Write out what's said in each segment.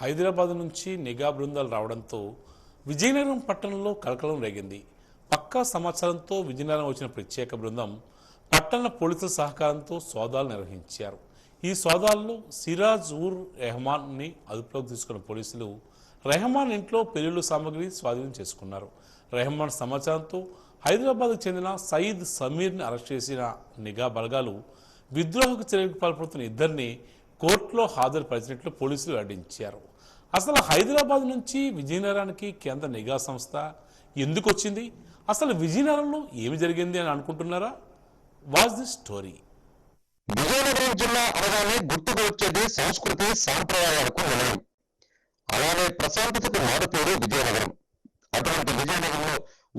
హైదరాబాద్ నుంచి నిఘా బృందాలు రావడంతో విజయనగరం పట్టణంలో కలకలం రేగింది. పక్కా సమాచారంతో విజయనగరం వచ్చిన ప్రత్యేక బృందం పట్టణ పోలీసుల సహకారంతో సోదాలు నిర్వహించారు. ఈ సోదాల్లో సిరాజ్ ఉర్ రెహమాన్ని అదుపులోకి తీసుకున్న పోలీసులు రెహమాన్ ఇంట్లో పెళ్ళిళ్ళు సామాగ్రి స్వాధీనం చేసుకున్నారు. రెహమాన్ సమాచారంతో హైదరాబాద్కు చెందిన సయీద్ సమీర్ని అరెస్ట్ చేసిన నిఘా బలగాలు విద్రోహకు చర్యకు పాల్పడుతున్న ఇద్దరిని కోర్టులో హాజరుపరిచినట్లు పోలీసులు వెల్లడించారు. అసలు హైదరాబాద్ నుంచి విజయనగరానికి కేంద్ర నిఘా సంస్థ ఎందుకు వచ్చింది అసలు విజయనగరంలో ఏమి జరిగింది అని అనుకుంటున్నారా? Was the story. విజయనగరం జిల్లా అనగానే గుర్తుకు వచ్చేది సంస్కృతి సాంప్రదాయాలకు నిలయం. అలానే ప్రశాంతతకు మారుపేరు విజయనగరం. అటువంటి విజయనగరంలో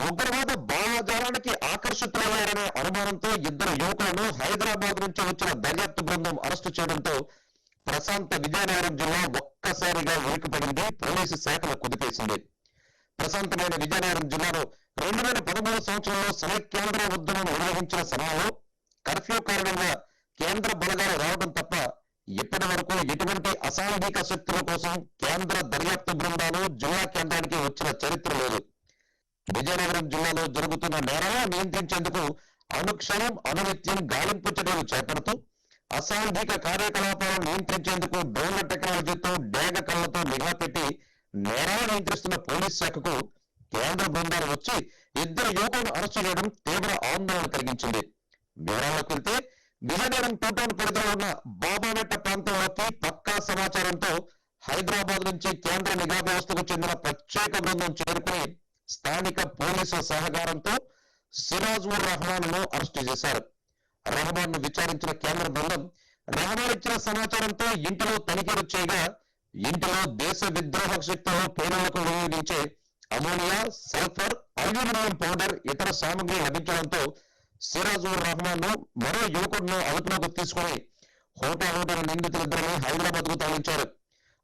ఉగ్రవాద భావజాలానికి ఆకర్షితులయ్యారనే అనుమానంతో ఇద్దరు యువకులను హైదరాబాద్ నుంచి వచ్చిన దర్యాప్తు బృందం అరెస్టు చేయడంతో ప్రశాంత విజయనగరం జిల్లా ఒక్కసారిగా ఉలికిపడింది పోలీసు శాఖలు కుదిపేసింది. ప్రశాంతమైన విజయనగరం జిల్లాలో రెండు వేల పదమూడు సంవత్సరంలో సమైక్యాంధ్ర ఉద్యమం నిర్వహించిన సమయంలో కర్ఫ్యూ కారణంగా కేంద్ర బలగాలు రావడం తప్ప ఇప్పటి వరకు ఎటువంటి అసాంఘిక శక్తుల కోసం కేంద్ర దర్యాప్తు బృందాలు జిల్లా కేంద్రానికి వచ్చిన చరిత్ర లేదు. విజయనగరం జిల్లాలో జరుగుతున్న నేరాలను నియంత్రించేందుకు అనుక్షణం అనునిత్యం గాలింపు చర్యలు చేపడుతూ అసాంఘిక కార్యకలాపాలను నియంత్రించేందుకు డ్రోన్ల టెక్నాలజీతో డేగ కళ్ళతో నిఘా పెట్టి నేరాలు నియంత్రిస్తున్న పోలీస్ శాఖకు కేంద్ర బృందాలు వచ్చి ఇద్దరు యువకులను అరెస్టు చేయడం తీవ్ర ఆందోళన కలిగించింది. వివరాలకు వెళ్తే విజయనగరం టూ టౌన్ పరిధిలో ఉన్న బాబామెట్ట ప్రాంతంలోకి పక్కా సమాచారంతో హైదరాబాద్ నుంచి కేంద్ర నిఘా వ్యవస్థకు చెందిన ప్రత్యేక బృందం చేరుకుని స్థానిక పోలీసుల సహకారంతో సిరాజ్ ఉర్ రహమాన్ను అరెస్టు చేశారు. రెహమాన్ను విచారించిన కేంద్ర బృందం రెహమాన్ ఇచ్చిన సమాచారంతో ఇంటిలో తనిఖీలు చేయగా ఇంటిలో దేశ విద్రోహ శక్తులు పేలులకు వినియోగించే అమోనియా సల్ఫర్ అల్యూమినియం పౌడర్ ఇతర సామగ్రి లభించడంతో సిరాజుర్ రహమాన్ను మరో యువకుడిని అదుపులోకి తీసుకుని హోటల్ హోటల్ నిందితులిద్దరిని హైదరాబాద్కు తరలించారు.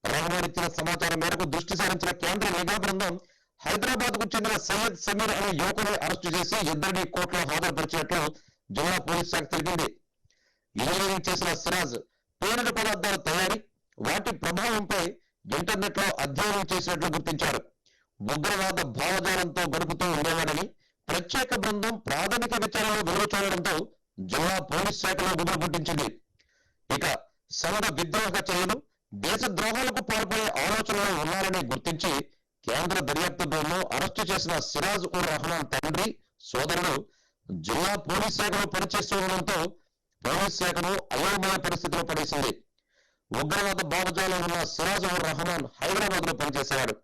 రహమాన్ ఇచ్చిన సమాచారం మేరకు దృష్టి సారించిన కేంద్ర నిఘా బృందం హైదరాబాద్కు చెందిన సయ్యద్ సమీర్ అనే యువకుని అరెస్టు చేసి ఇద్దరిని కోర్టులో హాజరుపరిచినట్లు జిల్లా పోలీస్ శాఖ తెలిపింది. ఇంజనీరింగ్ చేసిన సిరాజ్ పేలుడు పదార్థాల తయారీ వాటి ప్రభావంపై ఇంటర్నెట్లో అధ్యయనం చేసినట్లు గుర్తించారు. ఉగ్రవాద భావజాలంతో గడుపుతూ ఉండేవాడని ప్రత్యేక బృందం ప్రాథమిక విచారణలో వెలుగు చూడడంతో జిల్లా పోలీస్ శాఖలో గుబులు పుట్టించింది. ఇక సవడ విద్రోహ చర్యలు దేశ ద్రోహాలకు పాల్పడే ఆలోచనలో ఉన్నారని గుర్తించి కేంద్ర దర్యాప్తు బృందం అరెస్టు చేసిన సిరాజ్ ఉర్ రహమాన్ తండ్రి సోదరుడు జిల్లా పోలీస్ శాఖలో పనిచేస్తూ ఉండడంతో పోలీస్ శాఖను అయోమయ పరిస్థితిలో పడేసింది. ఉగ్రవాద భావజాలం ఉన్న సిరాజ్ ఉర్ రహమాన్ హైదరాబాద్లో పనిచేసేవాడు.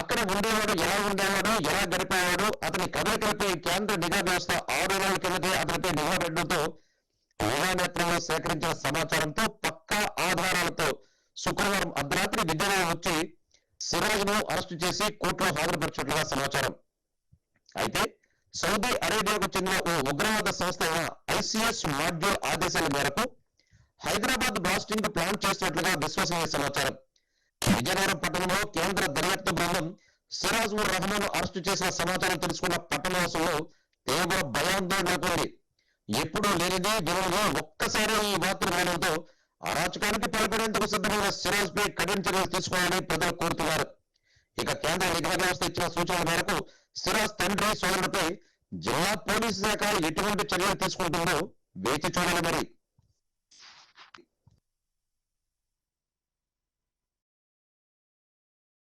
అక్కడ ఉండేవాడు ఎలా ఉండేవాడు ఎలా గడిపేవాడు అతని కదలికలపై కేంద్ర నిఘా వ్యవస్థ ఆరు నెలల కిందటే అతనిపై నిఘా పెట్టడంతో నేత్రంలో సేకరించిన సమాచారంతో పక్కా ఆధారాలతో శుక్రవారం అర్ధరాత్రి విద్యాలయం వచ్చి సిరాజ్ను అరెస్టు చేసి కోర్టులో హాజరుపరిచినట్లుగా సమాచారం. అయితే సౌదీ అరేబియాకు చెందిన ఓ ఉగ్రవాద సంస్థ అయిన ఐసిఎస్ మాడ్యూల్ ఆదేశాల మేరకు హైదరాబాద్ బ్లాస్టింగ్ ప్లాన్ చేసినట్లుగా విశ్వసనీయ సమాచారం. విజయనగరం పట్టణంలో కేంద్ర దర్యాప్తు బృందం సిరాజ్ ఉర్ రహమాన్ అరెస్టు చేసిన సమాచారం తెలుసుకున్న పట్టణవాసులు తీవ్ర భయాందోళనకు ఉంది ఎప్పుడూ లేనిది వినని ఒక్కసారి ఈ వార్తలు వినడంతో అరాచకానికి పాల్పడేందుకు సిద్ధమైన సిరాజ్ పై కఠిన చర్యలు తీసుకోవాలని ప్రజలు కోరుతున్నారు. ఇక కేంద్ర నిఘా వ్యవస్థ ఇచ్చిన సూచనల మేరకు సిరాజ్ తండ్రి సోదరుడిపై జిల్లా పోలీసు శాఖ ఎటువంటి చర్యలు తీసుకుంటుందో వేచి చూడాలి మరి.